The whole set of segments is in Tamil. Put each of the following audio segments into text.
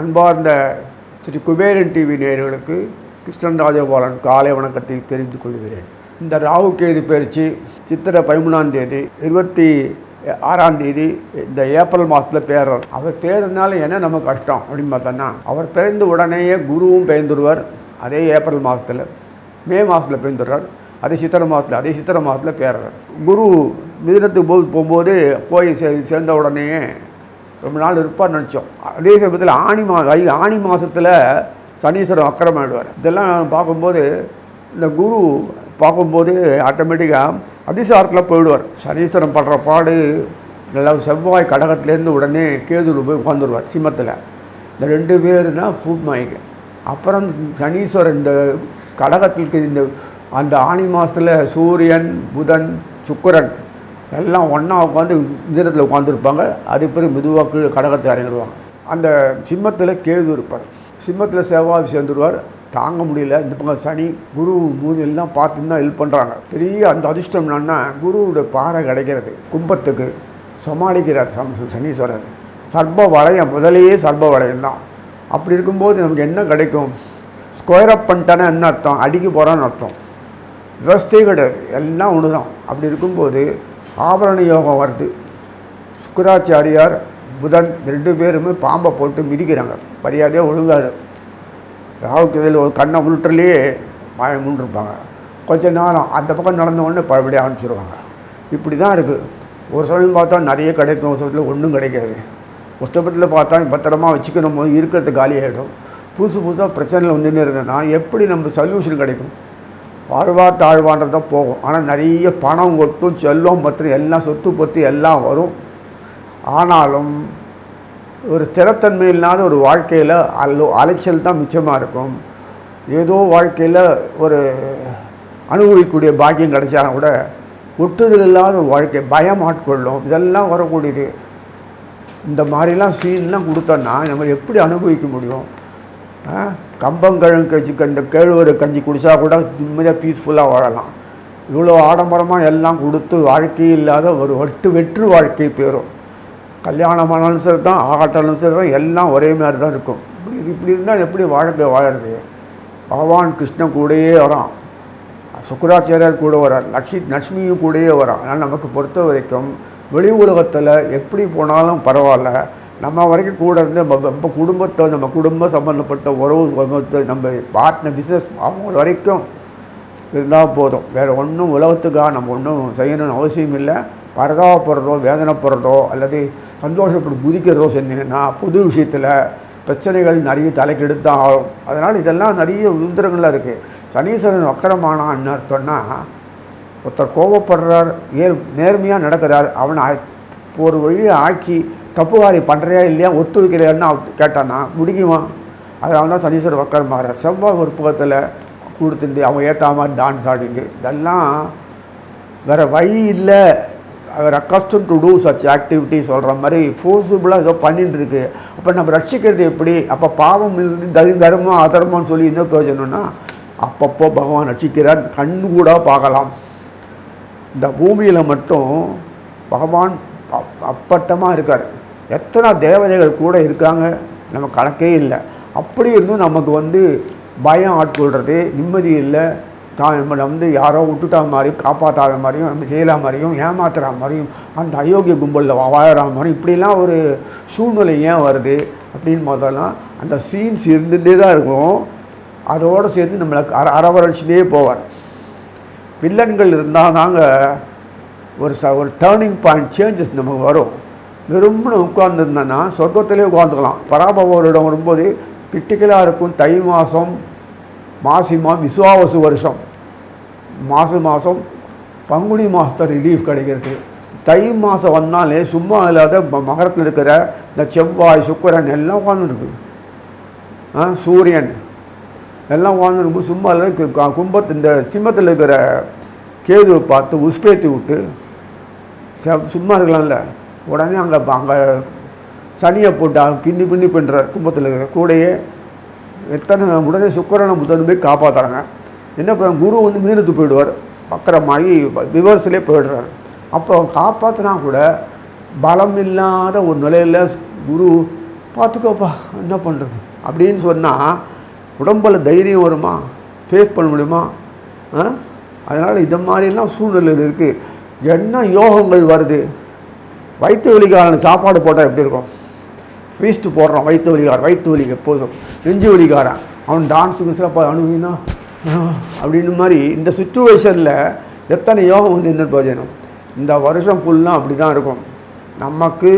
அன்பார்ந்த ஸ்ரீ குபேரன் டிவி நேயர்களுக்கு கிருஷ்ணன் ராஜகோபாலன் காலை வணக்கத்தை தெரிந்து கொள்கிறேன். இந்த ராகு கேது பயிற்சி சித்திரை பதிமூணாம் தேதி இருபத்தி ஆறாம் தேதி இந்த ஏப்ரல் மாதத்தில் பேரர். அவர் பேருனால என்ன நம்ம கஷ்டம் அப்படின்னு பார்த்தோன்னா அவர் பிறந்த உடனேயே குருவும் பெயர்ந்துடுவார். அதே ஏப்ரல் மாதத்தில் மே மாதத்தில் பெயர்ந்துடுறார். அதே சித்திரை மாதத்தில் அதே சித்திரை மாதத்தில் பேரர் குரு மிதினத்துக்கு போது போகும்போது போய் சே சேர்ந்த உடனேயே ரொம்ப நாள் இருப்பான்னு நினச்சோம். அதே சமயத்தில் ஆணி மா ஐ ஆணி மாதத்தில் சனீஸ்வரன் அக்கிரமாயிடுவார் இதெல்லாம் பார்க்கும்போது இந்த குரு பார்க்கும்போது ஆட்டோமேட்டிக்காக அதிசாரத்தில் போயிடுவார். சனீஸ்வரன் படுற பாடு நல்லா செவ்வாய் கடகத்துலேருந்து உடனே கேதுரு போய் உட்காந்துருவார் சிம்மத்தில். இந்த ரெண்டு பேருனா பூமாய்க்கு அப்புறம் சனீஸ்வரன் இந்த கடகத்துக்கு இந்த அந்த ஆணி மாதத்தில் சூரியன் புதன் சுக்கரன் எல்லாம் ஒன்றா உட்காந்து மிதனத்தில் உட்காந்துருப்பாங்க அது பிறகு மெதுவாக கீழே கடகத்தை இறங்கிடுவாங்க. அந்த சிம்மத்தில் கேது இருப்பார். சிம்மத்தில் செவ்வாய் சேர்ந்துருவார். தாங்க முடியல. இந்த பக்கம் சனி குரு மூணு எல்லாம் பார்த்து தான் ஹெல்ப் பண்ணுறாங்க பெரிய அந்த அதிர்ஷ்டம் என்னன்னா குருவோட பாறை கிடைக்கிறது. கும்பத்துக்கு சமாளிக்கிறார் சம் சனீஸ்வரர். சர்ப வளையம் முதலையே சர்ப வளையம் தான். அப்படி இருக்கும்போது நமக்கு என்ன கிடைக்கும்? ஸ்கொயர் அப் பண்ணிட்டானே என்ன அர்த்தம்? அடிக்க போகிறான்னு அர்த்தம். விவஸ்தே கிடையாது. எல்லாம் ஒன்று தான் அப்படி இருக்கும்போது ஆபரண யோகம் வருது. சுக்கராச்சாரியார் புதன் ரெண்டு பேருமே பாம்பை போட்டு மிதிக்கிறாங்க. மரியாதையாக ஒழுங்காது ராவுக்கு ஒரு கண்ணை உருட்டுலேயே மழை முன்னிருப்பாங்க கொஞ்ச நேரம் அந்த பக்கம் நடந்த உடனே பழபடி ஆரம்பிச்சிருவாங்க. இப்படி தான் இருக்குது ஒரு சமயம் பார்த்தா நிறைய கிடைக்கும். ஒரு சமயத்தில் ஒன்றும் கிடைக்காது. புஸ்தகத்தில் பார்த்தா பத்திரமா வச்சுக்கணும். போது இருக்கிறது காலி ஆகிடும் புதுசு புதுசாக பிரச்சனையில் வந்துன்னு இருந்ததுன்னா எப்படி நம்ம சொல்யூஷன் கிடைக்கும்? வாழ்வா தாழ்வான்றது தான் போகும். ஆனால் நிறைய பணம் கொட்டும் செல்லும் பத்திரம் எல்லாம் சொத்து பற்றி எல்லாம் வரும். ஆனாலும் ஒரு ஸ்திரத்தன்மை இல்லாத ஒரு வாழ்க்கையில் அல்லோ அலைச்சல் தான் மிச்சமாக இருக்கும். ஏதோ வாழ்க்கையில் ஒரு அனுபவிக்கக்கூடிய பாக்கியம் கிடைச்சாலும் கூட ஒட்டுதல் இல்லாத ஒரு வாழ்க்கை பயம் ஆட்கொள்ளும். இதெல்லாம் வரக்கூடியது. இந்த மாதிரிலாம் சீன்லாம் கொடுத்தோன்னா நம்ம எப்படி அனுபவிக்க முடியும்? கம்பங்கழங்கு கஞ்சிக்கு இந்த கேழ்வரு கஞ்சி குடித்தா கூட நிம்மதியாக பீஸ்ஃபுல்லாக வாழலாம். இவ்வளோ ஆடம்பரமாக எல்லாம் கொடுத்து வாழ்க்கை இல்லாத ஒரு வெட்டு வெற்று வாழ்க்கை பேரும். கல்யாணமானாலும் சரி தான் ஆகட்டாலும் சரி தான் எல்லாம் ஒரே மாதிரி தான் இருக்கும். இப்படி இப்படி இருந்தால் எப்படி வாழ்க்கை வாழறது? பகவான் கிருஷ்ணன் கூடயே வரான். சுக்கராச்சாரியார் கூட வரார். லட்சி லட்சுமியும் கூடயே வரான். ஆனால் நமக்கு பொறுத்த வரைக்கும் வெளி உலகத்தில் எப்படி போனாலும் பரவாயில்ல. நம்ம வரைக்கும் கூட இருந்து நம்ம நம்ம குடும்பத்தை நம்ம குடும்ப சம்மந்தப்பட்ட உறவு சம்பந்தத்தை நம்ம பார்ட்னர் பிஸ்னஸ் அவங்க வரைக்கும் இருந்தால் போதும். வேறு ஒன்றும் உலகத்துக்காக நம்ம ஒன்றும் செய்யணும்னு அவசியம் இல்லை. பரதாபப்படுறதோ வேதனைப்படுறதோ அல்லது சந்தோஷப்பட்டு குதிக்கிறதோ செஞ்சீங்கன்னா புது விஷயத்தில் பிரச்சனைகள் நிறைய தலைக்கெடுத்து தான் ஆகும். அதனால் இதெல்லாம் நிறைய உந்திரங்களாக இருக்குது சனீஸ்வரன் வக்கரமானான்னு அர்த்தம்னா ஒருத்தர் கோபப்படுறார் ஏர் நேர்மையாக நடக்கிறார். அவனை ஆ- ஒரு வழியை ஆக்கி தப்பு காரியம் பண்ணுறியா இல்லையா ஒத்துழைக்கிறியான்னு அவன் கேட்டானா? முடிக்குமா? அதனால தான் சனீஸ்வரர் வக்கரம் மாறார். செவ்வாய் ஒரு புகத்தில் கொடுத்துட்டு அவங்க ஏற்ற டான்ஸ் ஆடிட்டு இதெல்லாம் வேறு வழி இல்லை. வேறு accustomed to do such activity சொல்கிற மாதிரி ஃபோர்ஸபுளாக ஏதோ பண்ணிட்டு இருக்கு. அப்போ நம்ம ரட்சிக்கிறது எப்படி? அப்போ பாவம் இருந்து தரி தர்மம் அதர்மம்னு சொல்லி என்ன பிரயோஜனம்னா அப்பப்போ பகவான் ரட்சிக்கிறார் கண்ணு கூட பார்க்கலாம். இந்த பூமியில் மட்டும் பகவான் அப் அப்பட்டமாக இருக்கார். எத்தனை தேவதைகள் கூட இருக்காங்க? நம்ம கணக்கே இல்லை. அப்படி இருந்தும் நமக்கு வந்து பயம் ஆட்கொள்கிறது நிம்மதி இல்லை. தான் நம்மளை வந்து யாரோ விட்டுட்டா மாதிரியும் காப்பாற்றாத மாதிரியும் நம்ம செய்யலாம் மாதிரியும் ஏமாத்துற மாதிரியும் அந்த அயோக்கிய கும்பலில் வாழற மாதிரியும் இப்படிலாம் ஒரு சூழ்நிலை ஏன் வருது? அப்படின்னு பார்த்தோம்னா அந்த சீன்ஸ் இருந்துகிட்டே தான் இருக்கும். அதோடு சேர்த்து நம்மளை அர அரவரைச்சிட்டே போவார். வில்லன்கள் இருந்தால் தாங்க ஒரு ச ஒரு டேர்னிங் பாயிண்ட் சேஞ்சஸ் நமக்கு வரும். வெறும்னு உட்கார்ந்துருந்தேன்னா சொர்க்கத்திலே உட்காந்துக்கலாம் பராபவரிடம் வரும்போது கிட்டிக்கலாக இருக்கும் தை மாதம் மாசி மா விசுவாவசு வருஷம். மாசி மாதம் பங்குனி மாதத்தை ரிலீஃப் கிடைக்கிறது தை மாதம் வந்தாலே சும்மா இல்லாத ம- மகரத்தில் இருக்கிற இந்த செவ்வாய் சுக்கரன் எல்லாம் உட்காந்துருக்கு சூரியன் எல்லாம் உட்காந்துருக்கும் சும்மா இல்லை கும்பத்து இந்த சிம்மத்தில் இருக்கிற கேதுவை பார்த்து உஸ்பேத்தி விட்டு செ- சும்மா இருக்கலாம்ல. உடனே அங்கே அங்கே சனியை போட்டு கிண்ணி பின்னி பண்ணுற கும்பத்தில் இருக்கிற கூடையே எத்தனை உடனே சுக்கரனை புதன் போய் காப்பாற்றுறாங்க என்ன பண்ண குரு வந்து மீனத்து போயிடுவார். பக்கரமாகி விவரசிலே போயிடுறாரு. அப்போ காப்பாற்றினா கூட பலம் இல்லாத ஒரு நிலையில் குரு பார்த்துக்கோப்பா என்ன பண்ணுறது அப்படின்னு சொன்னால் உடம்பில் தைரியம் வருமா? ஃபேஸ் பண்ண முடியுமா? அதனால் இந்த மாதிரிலாம் சூழ்நிலை இருக்குது என்ன யோகங்கள் வருது? வயிற்று வலிக்காரன் சாப்பாடு போட்டால் எப்படி இருக்கும்? ஃபீஸ்ட்டு போடுறான் வயிற்று வலிக்காரன் வயிற்று வலிக்கு எப்போதும் நெஞ்சு வலிக்காரன் அவன் டான்ஸுக்கு சிறப்பாக அணுவினா அப்படின்னு மாதிரி இந்த சுச்சுவேஷனில் எத்தனை யோகம் வந்து என்ன பிரயோஜனம்? இந்த வருஷம் ஃபுல்லாக அப்படி தான் இருக்கும். நமக்கு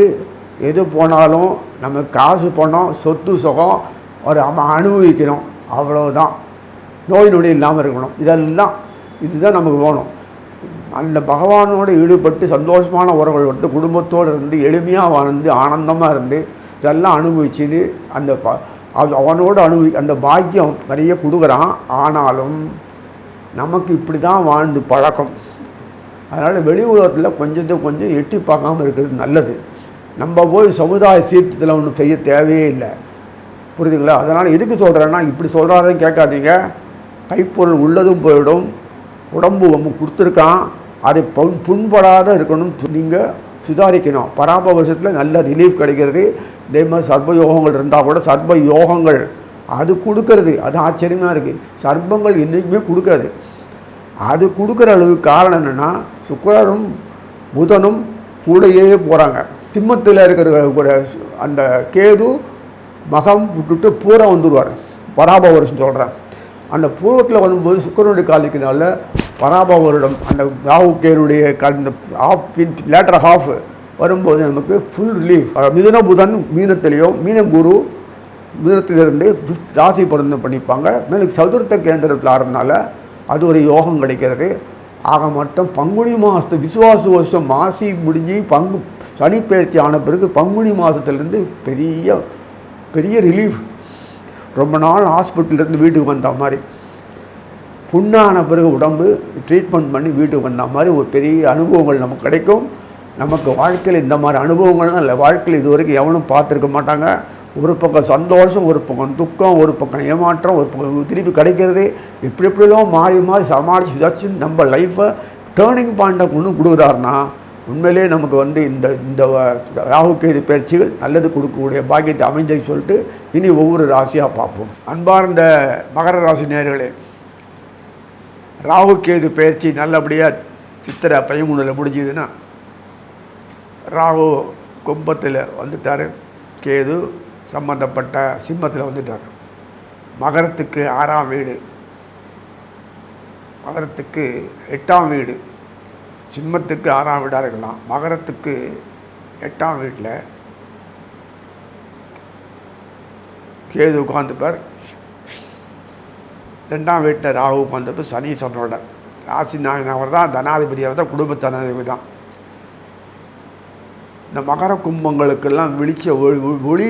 எது போனாலும் நமக்கு காசு பணம் சொத்து சுகம் ஒரு நம்ம அனுபவிக்கணும். அவ்வளோதான் நோய் நொடி இல்லாமல் இருக்கணும். இதெல்லாம் இதுதான் நமக்கு வேணும். அந்த பகவானோடு ஈடுபட்டு சந்தோஷமான உறவுகள் வந்து குடும்பத்தோடு இருந்து எளிமையாக வாழ்ந்து ஆனந்தமாக இருந்து இதெல்லாம் அனுபவிச்சுது. அந்த ப அது அவனோடு அனுபவி அந்த பாக்கியம் நிறைய கொடுக்குறான். ஆனாலும் நமக்கு இப்படி தான் வாழ்ந்து பழக்கம். அதனால் வெளி உலகத்தில் கொஞ்சத்தை கொஞ்சம் எட்டி பார்க்காம இருக்கிறது நல்லது. நம்ம போய் சமுதாய சீர்த்தத்தில் ஒன்றும் செய்ய தேவையே இல்லை. புரியுதுங்களா? அதனால் எதுக்கு சொல்கிறேன்னா இப்படி சொல்கிறாருன்னு கேட்காதீங்க. கைப்பொருள் உள்ளதும் போயிடும். உடம்பு நம்ம கொடுத்துருக்கான். அது புண் புண்படாத இருக்கணும். நீங்கள் சுதாரிக்கணும். பராப வருஷத்தில் நல்ல ரிலீஃப் கிடைக்கிறது. இதே மாதிரி சர்ப யோகங்கள் இருந்தால் கூட சர்ப யோகங்கள் அது கொடுக்கறது. அது ஆச்சரியமாக இருக்குது சர்ப்பங்கள் என்றைக்குமே கொடுக்காது. அது கொடுக்குற அளவுக்கு காரணம் என்னென்னா சுக்கரரும் புதனும் கூடையே போகிறாங்க திம்மத்தில் இருக்கிற கூட அந்த கேது மகம் விட்டுட்டு பூரம் வந்துடுவார் பராப வருஷம் சொல்கிறேன் அந்த பூர்வத்தில் வரும்போது சுக்கரனுடைய காலிக்கினால பராபவரிடம் அந்த ராகு கேனுடைய அந்த ஆஃப் லேட்டர் ஹாஃப் வரும்போது நமக்கு ஃபுல் ரிலீஃப் மிதுன புதன் மீனத்திலேயோ மீன குரு மிதனத்திலிருந்து ராசி பொருந்தம் பண்ணிப்பாங்க. மேலும் சதுர்த்த கேந்திரத்தில் ஆறதுனால அது ஒரு யோகம் கிடைக்கிறது. ஆக மட்டும் பங்குனி மாதத்து விசுவாச வருஷம் மாசி முடிஞ்சு பங்கு சனிப்பெயர்ச்சி ஆன பிறகு பங்குனி மாதத்துலேருந்து பெரிய பெரிய ரிலீஃப் ரொம்ப நாள் ஹாஸ்பிட்டல்லேருந்து வீட்டுக்கு வந்த மாதிரி. புண்ணான பிறகு உடம்பு ட்ரீட்மெண்ட் பண்ணி வீட்டுக்கு வந்த மாதிரி ஒரு பெரிய அனுபவங்கள் நமக்கு கிடைக்கும். நமக்கு வாழ்க்கையில் இந்த மாதிரி அனுபவங்கள்லாம் இல்லை. வாழ்க்கையில் இது வரைக்கும் எவனும் பார்த்துருக்க மாட்டாங்க. ஒரு பக்கம் சந்தோஷம் ஒரு பக்கம் துக்கம் ஒரு பக்கம் ஏமாற்றம் ஒரு பக்கம் திருப்பி கிடைக்கிறது. இப்படி இப்படிலாம் மாறி மாறி சமாளித்து வச்சு நம்ம லைஃப்பை டேர்னிங் பாயிண்ட்டை கொண்டு கொடுக்குறாருன்னா உண்மையிலே நமக்கு வந்து இந்த இந்த ராகுக்கேது பயிற்சிகள் நல்லது கொடுக்கக்கூடிய பாக்கியத்தை அமைஞ்சு சொல்லிட்டு இனி ஒவ்வொரு ராசியாக பார்ப்போம். அன்பார்ந்த மகர ராசி நேர்களே ராகுகேது பயிற்சி நல்லபடியாக சித்திரை பதிமூணில் முடிஞ்சதுன்னா ராகு கும்பத்தில் வந்துட்டார். கேது சம்பந்தப்பட்ட சிம்மத்தில் வந்துட்டார். மகரத்துக்கு ஆறாம் வீடு. மகரத்துக்கு எட்டாம் வீடு. சிம்மத்துக்கு ஆறாம் வீடாக இருக்கலாம். மகரத்துக்கு எட்டாம் வீட்டில் கேது உட்காந்துப்பார் ரெண்டாம் வீட்டில் ராகு உட்காந்துப்பார் சனீஸ்வரனோட ராசி அவர் தான் தனாதிபதி அவர் தான் குடும்ப தனாதிபதி தான். இந்த மகர கும்பங்களுக்கெல்லாம் விழிச்ச ஒளி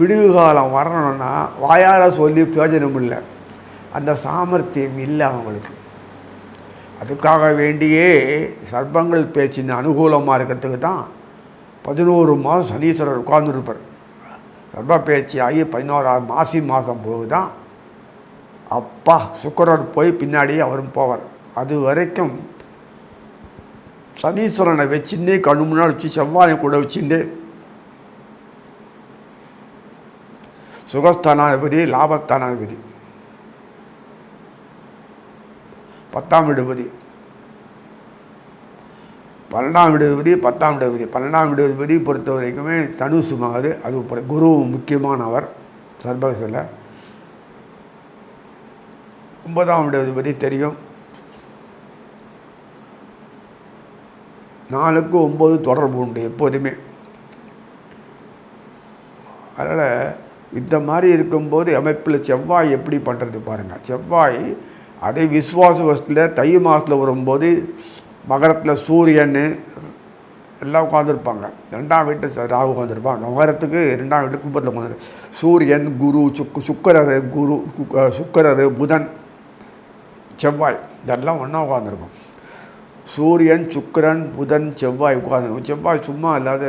ஒளி காலம் வரணும்னா வாயால் சொல்லி பிரயோஜனம் இல்லை. அந்த சாமர்த்தியம் இல்லை அவங்களுக்கு. அதுக்காக வேண்டியே சர்ப்பங்கள் பேச்சின் அனுகூலமாக இருக்கிறதுக்கு தான் பதினோரு மாதம் சனீஸ்வரர் உட்கார்ந்துருப்பார். சர்ப்ப பேச்சு ஆகி பதினோராவது மாசி மாதம் போது தான் அப்பா சுக்கரர் போய் பின்னாடியே அவரும் போவார். அது வரைக்கும் சனீஸ்வரனை வச்சுருந்தே கண்ணு முன்னால் வச்சு செவ்வாயை கூட வச்சுருந்தே சுகஸ்தானாதிபதி லாபஸ்தானாதிபதி பத்தாம் விடுபதி பன்னெண்டாம் விடுபதி பத்தாம் விடுபதி பன்னெண்டாம் விடுபதி பொறுத்த வரைக்குமே தனுசுமாவது அது குருவும் குரு முக்கியமானவர் சர்பகசில் ஒன்பதாம் விடுபதி தெரியும். நாலுக்கு ஒம்பது தொடர்பு உண்டு எப்போதுமே. அதனால் இந்த மாதிரி இருக்கும்போது அமைப்பில் செவ்வாய் எப்படி பண்ணுறது பாருங்கள் செவ்வாய் அதே விசுவாச வருஷத்தில் தை மாதத்தில் வரும்போது மகரத்தில் சூரியன் எல்லாம் உட்காந்துருப்பாங்க ரெண்டாம் வீட்டு ச- ராகு உட்காந்துருப்பாங்க மகரத்துக்கு ரெண்டாம் வீட்டு கும்பத்தில் உட்காந்து சூரியன் குரு சுக்கு சுக்கரர் குரு சுக்கரர் புதன் செவ்வாய் இதெல்லாம் ஒன்றா உட்காந்துருக்கும் சூரியன் சுக்கரன் புதன் செவ்வாய் உட்காந்துருக்கும் செவ்வாய் சும்மா இல்லாத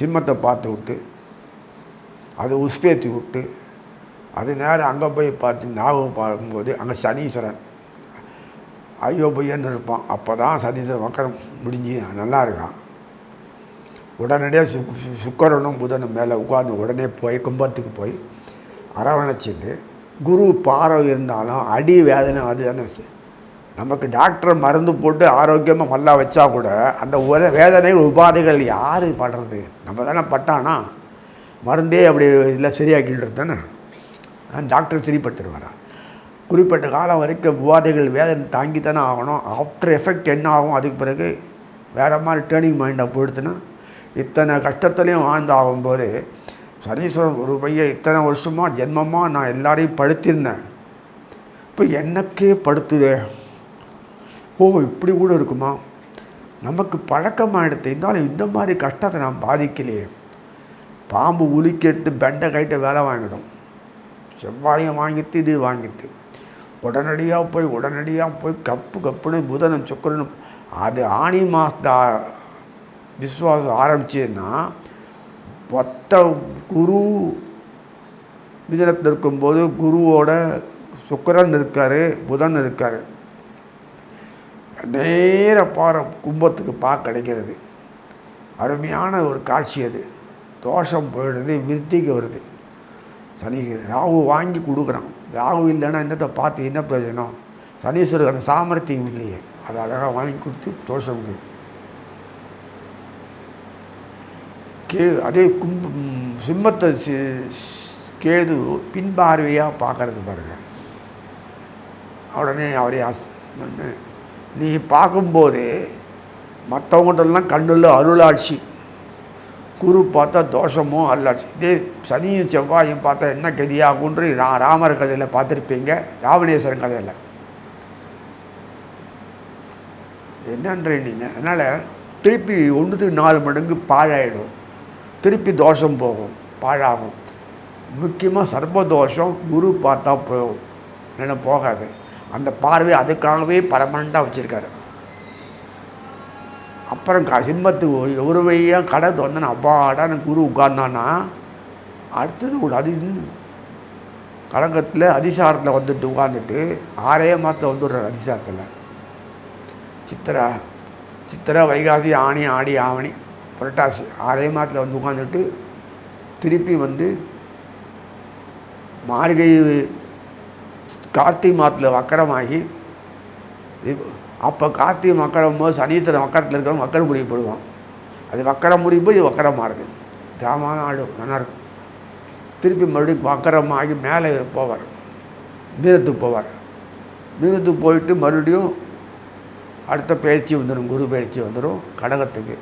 சிம்மத்தை பார்த்து விட்டு அதை உஸ்பேத்தி விட்டு அது நேரம் அங்கே போய் பார்த்து ஞாபகம் பார்க்கும்போது அங்கே சனீஸ்வரன் ஐயோ பொய்யன்னு இருப்பான். அப்போ தான் சனீஸ்வரன் மக்கரம் முடிஞ்சு நல்லா இருக்கான். உடனடியாக சுக் சு- புதனும் மேலே உட்காந்து உடனே போய் கும்பத்துக்கு போய் அரவணைச்சிட்டு குரு பார்வை இருந்தாலும் அடி வேதனை அது தானே நமக்கு டாக்டர் மருந்து போட்டு ஆரோக்கியமாக நல்லா வச்சா கூட அந்த உர வேதனை உபாதைகள் யார் படுறது? நம்ம தானே பட்டானா? மருந்தே அப்படி இதில் சரியாக்கின்றது தானே? டாக்டர் சரிப்பட்டுருவாரா குறிப்பிட்ட காலம் வரைக்கும் உபாதைகள் வேதனை தாங்கி தானே ஆகணும். ஆஃப்டர் எஃபெக்ட் என்ன ஆகும்? அதுக்கு பிறகு வேறு மாதிரி டேர்னிங் மைண்டாக போயிடுதுன்னா இத்தனை கஷ்டத்துலேயும் வாழ்ந்து ஆகும்போது சனீஸ்வரன் ஒரு பையன் இத்தனை வருஷமாக ஜென்மமாக நான் எல்லாரையும் படுத்திருந்தேன். இப்போ எனக்கே படுத்துதே? ஓ இப்படி கூட இருக்குமா? நமக்கு பழக்கமாகிடுது இருந்தாலும் இந்த மாதிரி கஷ்டத்தை நான் பாதிக்கலையே. பாம்பு உலுக்கெடுத்து பெண்டை கைட்ட வேலை வாங்கிடும். செவ்வாயை வாங்கிட்டு இது வாங்கிட்டு. உடனடியாக போய் உடனடியாக போய் கப்பு கப்புன்னு புதனும் சுக்கரனும் அது ஆணி மாத விஸ்வாசம் ஆரம்பிச்சதுன்னா மொத்த குரு மிதனத்தில் இருக்கும்போது குருவோட சுக்கரன் இருக்கார் புதன் இருக்கார். நேர பாறை கும்பத்துக்கு பா கிடைக்கிறது. அருமையான ஒரு காட்சி அது. தோஷம் போயிடுறது விருத்திக்கு வருது. சனீஸ்வரர் ராகு வாங்கி கொடுக்குறான். ராகு இல்லைன்னா என்னத்தை பார்த்து என்ன பிரயோஜனம்? சனீஸ்வரர் அந்த சாமர்த்தியம் இல்லையே. அதை அழகாக வாங்கி கொடுத்து தோஷம் இது. கே அதே கும்ப சிம்மத்தை கேது பின்பார்வையாக பார்க்கறது பாருங்கள் உடனே அவரே ஆஸ்- நீ பார்க்கும்போது மற்றவங்கள்டெல்லாம் கண்ணில் அருளாட்சி. குரு பார்த்தா தோஷமும் அருளாட்சி. இதே சனியும் செவ்வாயும் பார்த்தா என்ன கதியாகுன்ற ரா ராமர் கதையில் பார்த்துருப்பீங்க ராவணேஸ்வரன் கதையில். என்னன்றீங்க நீங்கள் அதனால் திருப்பி ஒன்றுத்துக்கு நாலு மடங்கு பாழாயிடும். திருப்பி தோஷம் போகும் பாழாகும். முக்கியமாக சர்ப்பதோஷம் குரு பார்த்தா போகும் இல்லைன்னா போகாது. அந்த பார்வை அதுக்காகவே பரமனண்டாக வச்சுருக்காரு. அப்புறம் க சிம்மத்துக்கு ஒரு- வழியாக கடை திறந்தன அப்பாடான குரு உட்கார்ந்தானா அடுத்தது ஒரு அது இன்னும் கடகத்தில் அதிசாரத்தில் வந்துட்டு உட்காந்துட்டு ஆறே மாதத்தில் வந்துடுறார் அதிசாரத்தில். சித்திரா சித்திரை வைகாசி ஆணி ஆடி ஆவணி. புரட்டாசி ஆறே மாதத்தில் வந்து உட்காந்துட்டு திருப்பி வந்து மார்கழி கார்த்திகை மாதத்தில் வக்கரமாகி அப்போ கார்த்திகை மக்கரம் போது சனீஸ்வரன் வக்கரத்தில் இருக்கிறவங்க வக்கர முறிவு போடுவான். அது வக்கரம் முறிவு போது இது வக்கரமாக இருக்குது. ஜாமான ஆடு நல்லா இருக்கும். திருப்பி மறுபடியும் வக்கரமாகி மேலே போவார். மீனத்துக்கு போவார். மீனத்துக்கு போயிட்டு மறுபடியும் அடுத்த பயிற்சி வந்துடும் குரு பயிற்சி வந்துடும் கடகத்துக்கு.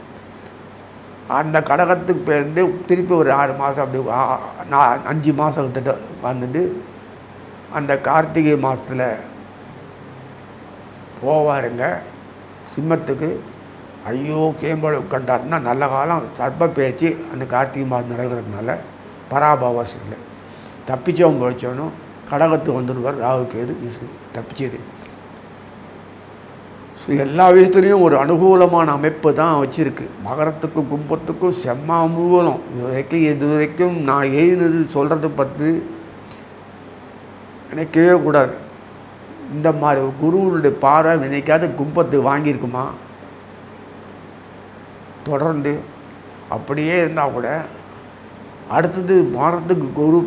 அந்த கடகத்துக்கு பேருந்து திருப்பி ஒரு ஆறு மாதம் அப்படி நான் அஞ்சு மாதம் கிட்ட வந்துட்டு அந்த கார்த்திகை மாதத்தில் போவாருங்க. சிம்மத்துக்கு ஐயோ கேம்பல் கண்டாருன்னா நல்ல காலம். சர்ப்ப பேச்சு அந்த கார்த்திகை மாதம் நடக்கிறதுனால பராபவசத்தில் தப்பிச்சவங்க போச்சவனும் கடகத்துக்கு வந்துடுவார். ராகு கேது இசு தப்பிச்சது. எல்லா விஷயத்துலேயும் ஒரு அனுகூலமான அமைப்பு தான் வச்சுருக்கு. மகரத்துக்கும் கும்பத்துக்கும் செம்ம அனுகூலம். இது வரைக்கும் இது வரைக்கும் நான் எழுதுனது சொல்கிறது பற்றி நினைக்கவே கூடாது. இந்த மாதிரி குருவனுடைய பார்வை நினைக்காத கும்பத்து வாங்கியிருக்குமா? தொடர்ந்து அப்படியே இருந்தால் கூட அடுத்தது மாறத்துக்கு குரு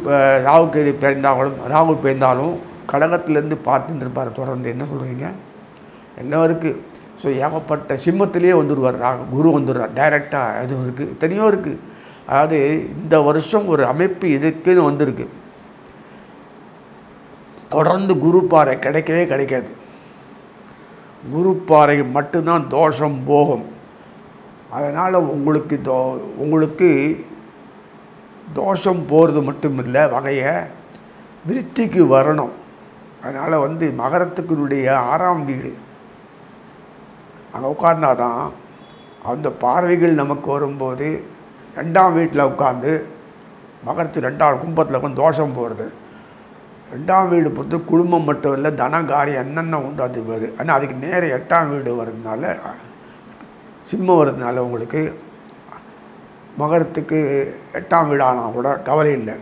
ராகு கேது பிறந்தாலும் ராகு பிறந்தாலும் கடகத்திலேருந்து பார்த்துட்டு இருப்பார். தொடர்ந்து என்ன சொல்கிறீங்க என்ன இருக்குது ஸோ ஏகப்பட்ட சிம்மத்திலேயே வந்துடுவார் குரு வந்துடுறார். டைரெக்டாக அதுவும் இருக்குது எத்தனையோ இருக்குது அதாவது இந்த வருஷம் ஒரு அமைப்பு இதுக்குன்னு வந்திருக்கு. தொடர்ந்து குரு பாறை கிடைக்கவே கிடைக்காது. குரு பாறை மட்டும்தான் தோஷம் போகும். அதனால் உங்களுக்கு தோ உங்களுக்கு தோஷம் போகிறது மட்டும் இல்லை வகையை விருத்திக்கு வரணும். அதனால் வந்து மகரத்துக்குனுடைய ஆறாம் வீடு அங்கே உட்கார்ந்தாதான் அந்த பார்வைகள் நமக்கு வரும்போது ரெண்டாம் வீட்டில் உட்காந்து மகரத்து ரெண்டாம் கும்பத்தில் உட்காந்து தோஷம் போகிறது ரெண்டாம் வீடு பொறுத்து குடும்பம் மட்டும் இல்லை தனகாரியம் என்னென்ன உண்டு அது வருது ஆனால் அதுக்கு நேர எட்டாம் வீடு வர்றதுனால சிம்மம் வர்றதுனால உங்களுக்கு மகரத்துக்கு எட்டாம் வீடானால் கூட கவலை இல்லை.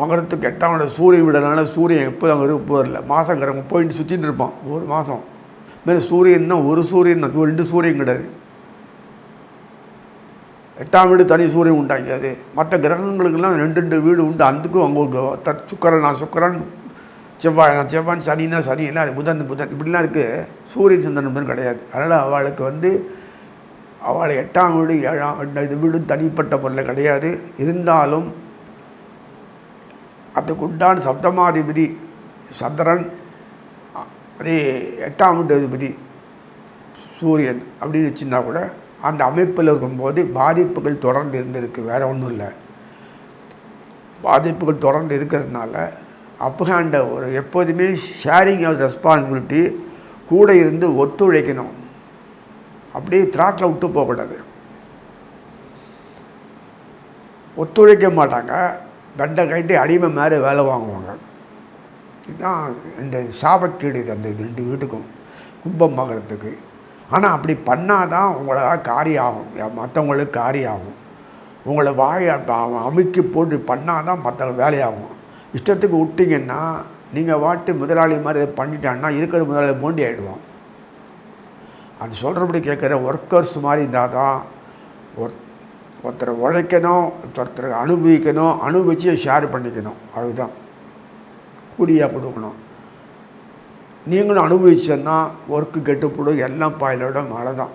மகரத்துக்கு எட்டாம் சூரிய சூரியன் விடனால சூரியன் எப்போ அங்கே இருக்க போதில்ல மாதம் போயிட்டு சுற்றிட்டு இருப்பான் ஒரு மாதம் மேலே சூரியன் தான் ஒரு சூரியன் தான். ரெண்டு சூரியன் கிடையாது. எட்டாம் வீடு தனி சூரியன் உண்டாக்கியாது மற்ற கிரகங்களுக்கெல்லாம் ரெண்டு ரெண்டு வீடு உண்டு. அதுக்கும் அவங்க த சுக்கரன் நான் சுக்கரன் செவ்வாய் நான் செவ்வாய் சனினா சனி எல்லாம் புதன் புதன். இப்படிலாம் இருக்குது சூரியன் சந்திரன் கிடையாது. அதனால் அவளுக்கு வந்து அவளை எட்டாம் வீடு ஏழாம் இது வீடும் தனிப்பட்ட பொருள் கிடையாது. இருந்தாலும் அதுக்கு உண்டான சப்தமாதிபதி சந்திரன் அதே எட்டாம் அதிபதி சூரியன் அப்படின்னு வச்சுருந்தா கூட அந்த அமைப்பில் இருக்கும்போது பாதிப்புகள் தொடர்ந்து இருந்திருக்கு வேறு ஒன்றும் இல்லை. பாதிப்புகள் தொடர்ந்து இருக்கிறதுனால அப்ஹேண்ட ஒரு எப்போதுமே ஷேரிங் ஆஃப் ரெஸ்பான்சிபிலிட்டி கூட இருந்து ஒத்துழைக்கணும். அப்படியே திராட்டில் விட்டு போகக்கூடாது. ஒத்துழைக்க மாட்டாங்க. பெண்டை கட்டி அடிமை மாதிரி வேலை வாங்குவாங்க. இதுதான் இந்த சாபக்கீடு இது அந்த இது ரெண்டு வீட்டுக்கும் கும்பம் மகரத்துக்கு ஆனால் அப்படி பண்ணாதான் உங்களால் காரியம் ஆகும் மற்றவங்களுக்கு காரியம் ஆகும் உங்களை வாய் அமுக்கி போட்டு பண்ணாதான் மற்ற வேலையாகும். இஷ்டத்துக்கு விட்டிங்கன்னா நீங்கள் வாட்டு முதலாளி மாதிரி பண்ணிட்டான்னா இருக்கிற முதலாளி மோண்டி ஆகிடுவான் அது சொல்கிறபடி கேட்குற ஒர்க்கர்ஸ் மாதிரி இருந்தால் தான் ஒர்க் ஒருத்தரை உழைக்கணும் ஒருத்தரை அனுபவிக்கணும் அனுபவித்து ஷேர் பண்ணிக்கணும். அதுதான் கூலியாக கொடுக்கணும். நீங்களும் அனுபவிச்சோன்னா ஒர்க்கு கெட்டுப்படும் எல்லாம் பாயிலோட மழை தான்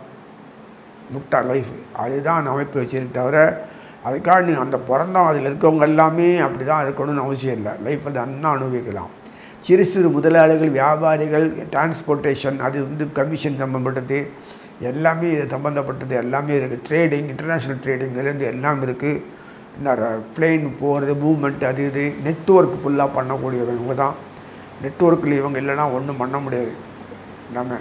முட்டா லைஃப் அதுதான் அமைப்பு வச்சிருக்க தவிர அதுக்காக நீங்கள் அந்த பிறந்தோம் அதில் இருக்கவங்க எல்லாமே அப்படி தான் இருக்கணும்னு அவசியம் இல்லை. லைஃப்பில் நன்னா அனுபவிக்கலாம். சிறு சிறு முதலாளிகள் வியாபாரிகள் டிரான்ஸ்போர்ட்டேஷன் அது வந்து கமிஷன் சம்மந்தப்பட்டது எல்லாமே இது சம்மந்தப்பட்டது எல்லாமே இருக்குது ட்ரேடிங் இன்டர்நேஷ்னல் ட்ரேடிங்லேருந்து எல்லாம் இருக்குது என்ன பிளெயின் போகிறது மூவ்மெண்ட் அது இது நெட்ஒர்க் ஃபுல்லாக பண்ணக்கூடியவங்க தான். நெட்ஒர்க்கில் இவங்க இல்லைன்னா ஒன்றும் பண்ண முடியாது. நம்ம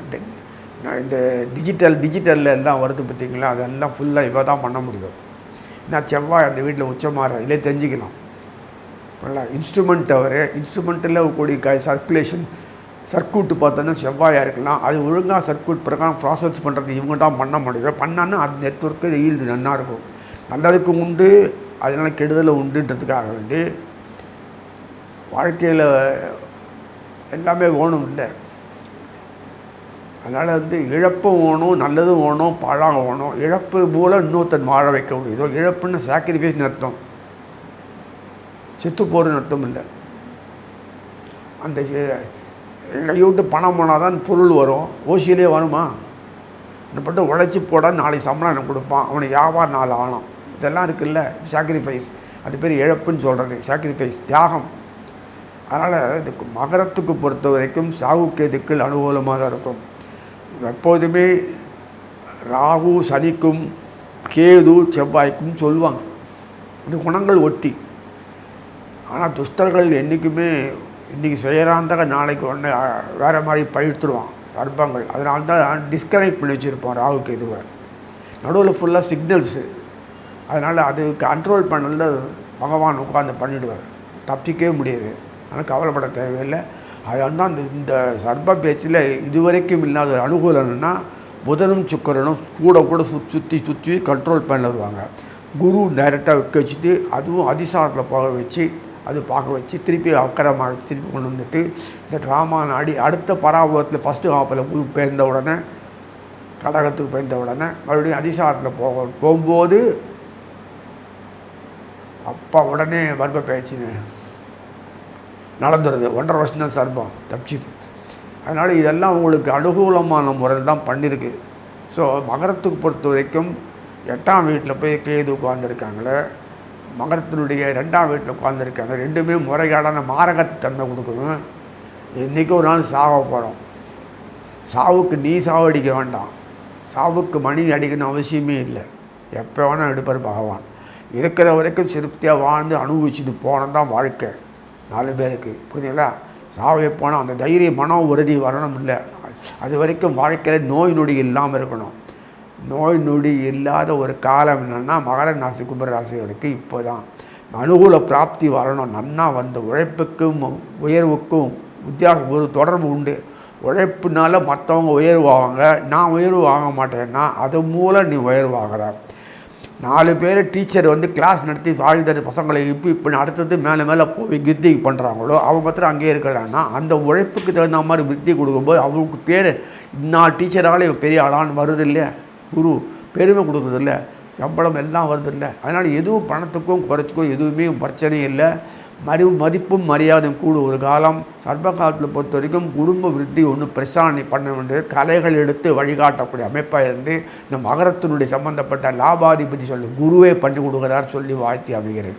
நான் இந்த டிஜிட்டல் டிஜிட்டலில் எல்லாம் வருது பார்த்திங்களா? அதெல்லாம் ஃபுல்லாக இவ தான் பண்ண முடியும். நான் செவ்வாய் அந்த வீட்டில் உச்சமாக இதிலே தெரிஞ்சுக்கலாம் நல்லா இன்ஸ்ட்ருமெண்ட் அவர் இன்ஸ்ட்ருமெண்ட்டில் கூடிய சர்க்குலேஷன் சர்க்கூட்டு பார்த்தோன்னா செவ்வாயாக இருக்கலாம். அது ஒழுங்காக சர்க்யூட் பிரகாரம் ப்ராசஸ் பண்ணுறது இவங்க தான் பண்ண முடியும். பண்ணான்னா அது நெட்ஒர்க்கு ஈல்டு நல்லா இருக்கும். நல்லதுக்கு உண்டு அதனால் கெடுதல் உண்டுன்றதுக்காக வேண்டி வாழ்க்கையில் எல்லாமே ஓணும் இல்லை. அதனால் வந்து இழப்பும் ஓணும் நல்லதும் ஓணும் பழம் ஓணும். இழப்பு போல் இன்னொருத்தன் வாழ வைக்க முடியுதோ? இழப்புன்னு சாக்ரிஃபைஸ்னு அர்த்தம். செத்து போகிறதுன்னு அர்த்தம் இல்லை. அந்த கையை விட்டு பணம் போனால் தான் பொருள் வரும். ஓசியிலே வருமா? இந்த பட்டு உழைச்சி போட நாளைக்கு சம்பளம் எனக்கு கொடுப்பான். அவனுக்கு வியாபாரம் நாள் ஆகணும். இதெல்லாம் இருக்குல்ல சாக்ரிஃபைஸ் அது பேர் இழப்புன்னு சொல்கிறது சாக்ரிஃபைஸ் தியாகம். அதனால் இதுக்கு மகரத்துக்கு பொறுத்த வரைக்கும் சாகு அனுகூலமாக தான் இருக்கும். எப்போதுமே ராகு சனிக்கும் கேது செவ்வாய்க்கும் சொல்லுவாங்க. இது குணங்கள் ஒட்டி. ஆனால் துஷ்டர்கள் என்றைக்குமே இன்றைக்கி செய்கிறாந்தக நாளைக்கு ஒன்று வேறு மாதிரி பழுத்துருவான் சர்ப்பங்கள். அதனால தான் டிஸ்கனெக்ட் பண்ணி வச்சுருப்போம் ராகு கேதுவை நடுவில் ஃபுல்லாக சிக்னல்ஸு அதனால் அது கண்ட்ரோல் பண்ணல பகவான் உட்காந்து பண்ணிவிடுவார் தப்பிக்கவே முடியாது. ஆனால் கவலைப்பட தேவையில்லை. அதனால தான் இந்த இந்த சர்ப்ப பேச்சில் இதுவரைக்கும் இல்லாத ஒரு அனுகூலம் புதனும் சுக்கரனும் கூட கூட சுத் சுற்றி சுற்றி கண்ட்ரோல் பண்ண வருவாங்க. குரு டைரெக்டாக வைக்க வச்சுட்டு அதுவும் அதிசாரத்தில் போக வச்சு அது பார்க்க வச்சு திருப்பி அக்கரமாக வச்சு திருப்பி கொண்டு வந்துட்டு இந்த ட்ராமா நாடி அடுத்த பராபவத்தில் ஃபஸ்ட்டு ஹாப்பில் புது பேர்ந்த உடனே கடகத்துக்கு போயிருந்த உடனே மறுபடியும் அதிசாரத்தில் போக போகும்போது அப்பா உடனே வர்ப்ப பயிற்சின்னு நடந்துடுது ஒன்றரை வருஷம் தான் சர்பம் தப்பிச்சுது. அதனால் இதெல்லாம் உங்களுக்கு அனுகூலமான முறையில் தான் பண்ணியிருக்கு ஸோ மகரத்துக்கு பொறுத்த வரைக்கும் எட்டாம் வீட்டில் போய் கேது உட்காந்துருக்காங்களே மகரத்தினுடைய ரெண்டாம் வீட்டில் உட்காந்துருக்காங்க ரெண்டுமே முறைகேடான மாரகத்தன்மை கொடுக்கணும் இன்றைக்கி ஒரு நாள் சாக போகிறோம் சாவுக்கு நீ சாவடிக்க வேண்டாம். சாவுக்கு மணி அடிக்கணும் அவசியமே இல்லை. எப்போ வேணால் எடுப்பார் பகவான். இருக்கிற வரைக்கும் திருப்தியாக வாழ்ந்து அனுபவிச்சுட்டு போனது தான் வாழ்க்கை. நாலு பேருக்கு. புரியுதுங்களா சாவை போனால் அந்த தைரிய மன உறுதி வரணும் இல்லை. அது வரைக்கும் வாழ்க்கையில் நோய் நொடி இல்லாமல் இருக்கணும். நோய் நொடி இல்லாத ஒரு காலம் என்னென்னா மகர ராசி கும்பராசிகளுக்கு இப்போ தான் அனுகூல பிராப்தி வரணும். நன்னா வந்த உழைப்புக்கும் உயர்வுக்கும் வித்தியாசம் ஒரு தொடர்பு உண்டு. உழைப்புனால மற்றவங்க உயர்வாங்க நான் உயர்வு வாங்க மாட்டேன்னா அது மூலம் நீ உயர்வாகிற நாலு பேர் டீச்சர் வந்து கிளாஸ் நடத்தி வாழ்ந்த பசங்களை இப்போ இப்போ அடுத்தது மேலே மேலே போய் வித்தி பண்ணுறாங்களோ அவங்க மாத்திரம் அங்கேயே இருக்கலாம்னா அந்த உழைப்புக்கு தகுந்த மாதிரி வித்தி கொடுக்கும்போது அவங்களுக்கு பேர் இன்னால் டீச்சரால் பெரிய ஆளான்னு வருது இல்லையா? குரு பெருமை கொடுக்குறதில்ல சம்பளம் எல்லாம் வருதில்ல. அதனால் எதுவும் பணத்துக்கும் குறைச்சிக்கும் எதுவுமே பிரச்சனை இல்லை. மறு மதிப்பும் மரியாதையும் கூடு. ஒரு காலம் சர்வ காலத்தில் பொறுத்த வரைக்கும் குடும்ப விருத்தி ஒன்று பிரசாரணை பண்ண வேண்டிய கலைகள் எடுத்து வழிகாட்டக்கூடிய அமைப்பாக இருந்து இந்த மகரத்தினுடைய சம்பந்தப்பட்ட லாபாதிபதி சொல்லி குருவே பண்ணி கொடுக்குறார் சொல்லி வாழ்த்தி அமைகிறேன்.